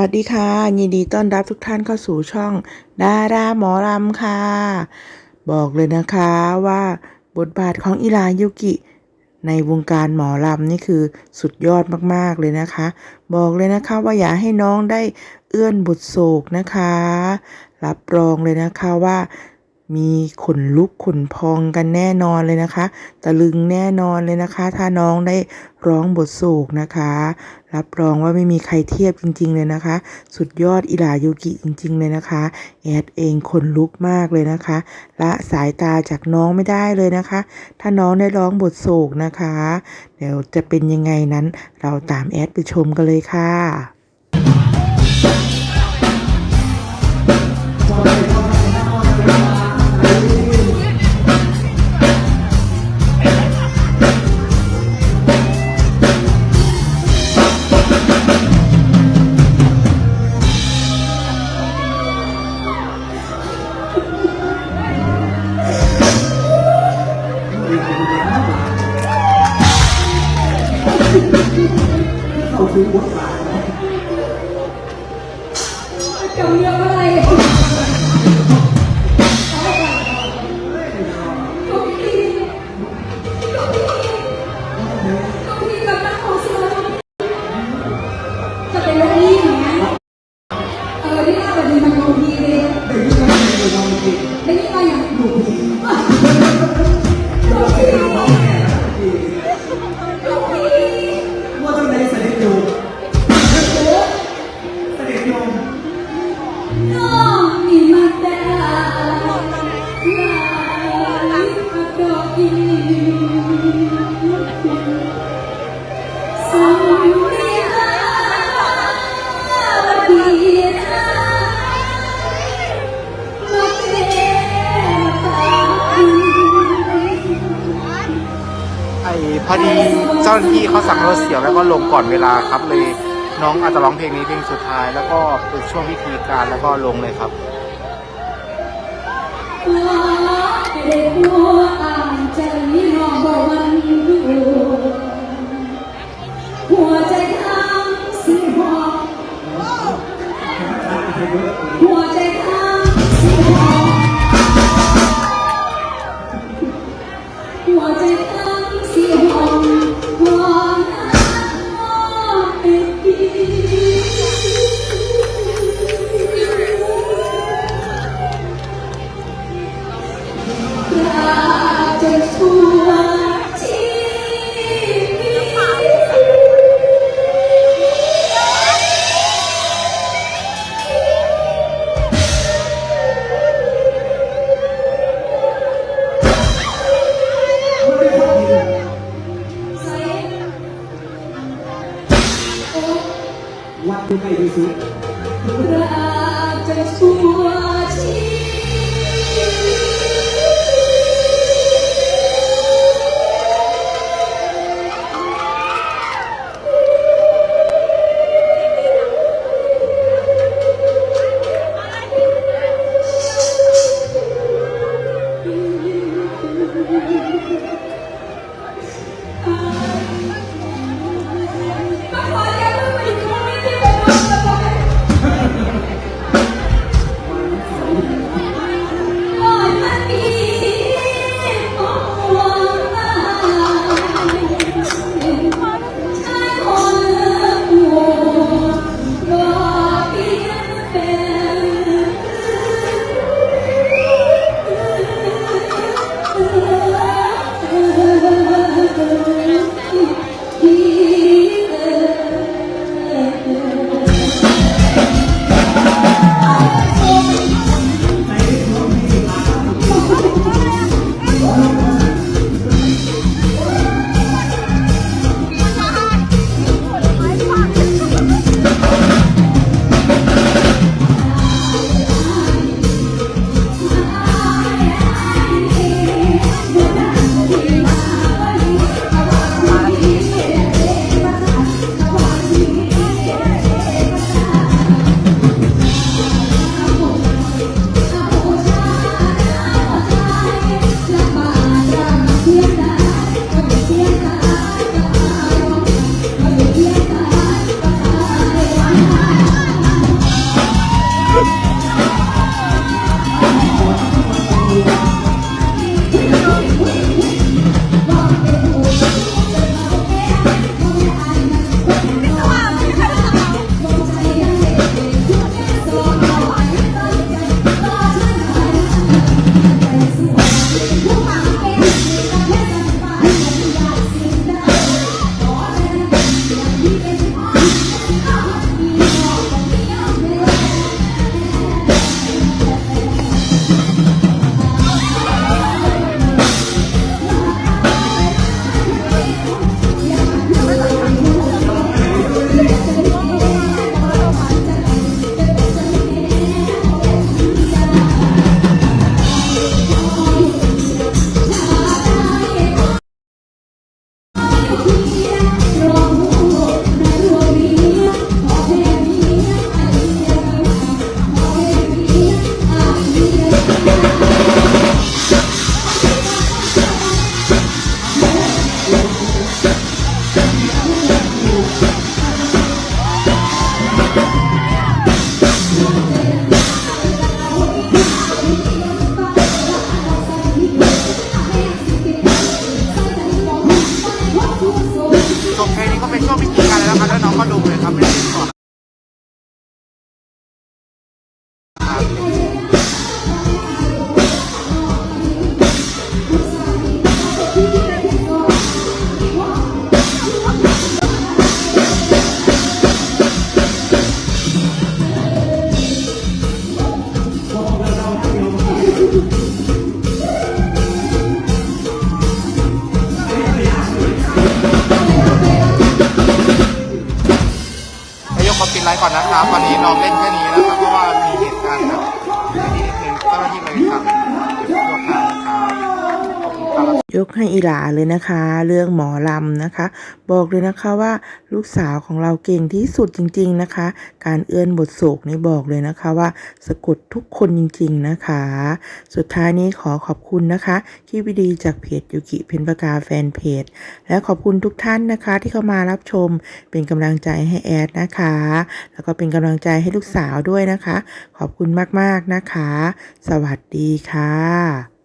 วัสดีค่ะ ยินดีต้อนรับทุกท่านเข้าสู่ช่องดาราหมอรำค่ะ บอกเลยนะคะว่าบทบาทของอิรายุกิ ในวงการหมอลำนี่คือสุดยอดมากๆเลยนะคะ บอกเลยนะคะว่าอย่าให้น้องได้เอื้อนบทโศกนะคะ รับรองเลยนะคะว่า มีขนลุกขนพองกันแน่นอนเลยนะคะ ตะลึงแน่นอนเลยนะคะ ถ้าน้องได้ร้องบทโศกนะคะ รับรองว่าไม่มีใครเทียบจริง ๆ เลยนะคะ สุดยอดอิหลายุกิจริง ๆ เลยนะคะ แอดเองขนลุกมากเลยนะคะ ละสายตาจากน้องไม่ได้เลยนะคะ ถ้าน้องได้ร้องบทโศกนะคะ เดี๋ยวจะเป็นยังไงนั้น เราตามแอดไปชมกันเลยค่ะ จงเรียกว่าอะไร อ้พอดีเจ้าหน้าที่เขาสั่งรถเสียวแล้วก็ลงก่อนเวลาครับเลยน้องอาจจะร้องเพลงนี้เพลงสุดท้าย แล้วก็เป็นช่วงพิธีการแล้วก็ลงเลยครับหัวใจทั้งสิหอบหัวใจทั้งสิหอบหัวใจทั้ง ห ใกล้ที่สุด จบเพลนี้ก็เป็นช่วงพิธีการแล้วครับแล้วน้องก็ดูเลยครับไม่ได้เล่อ ก่อนนะครับ วันนี้น้องเล่นแค่นี้นะ ยกให้อีหลาเลยนะคะ เรื่องหมอลำนะคะ บอกเลยนะคะว่าลูกสาวของเราเก่งที่สุดจริง ๆนะคะ การเอื้อนบทโศกนี่บอกเลยนะคะว่าสะกดทุกคนจริง ๆนะคะ สุดท้ายนี้ขอขอบคุณนะคะคลิปวิดีจากเพจยุกิเพนประกาแฟนเพจ และขอบคุณทุกท่านนะคะ ที่เข้ามารับชมเป็นกำลังใจให้แอดนะคะ แล้วก็เป็นกำลังใจให้ลูกสาวด้วยนะคะ ขอบคุณมากๆนะคะ สวัสดีค่ะ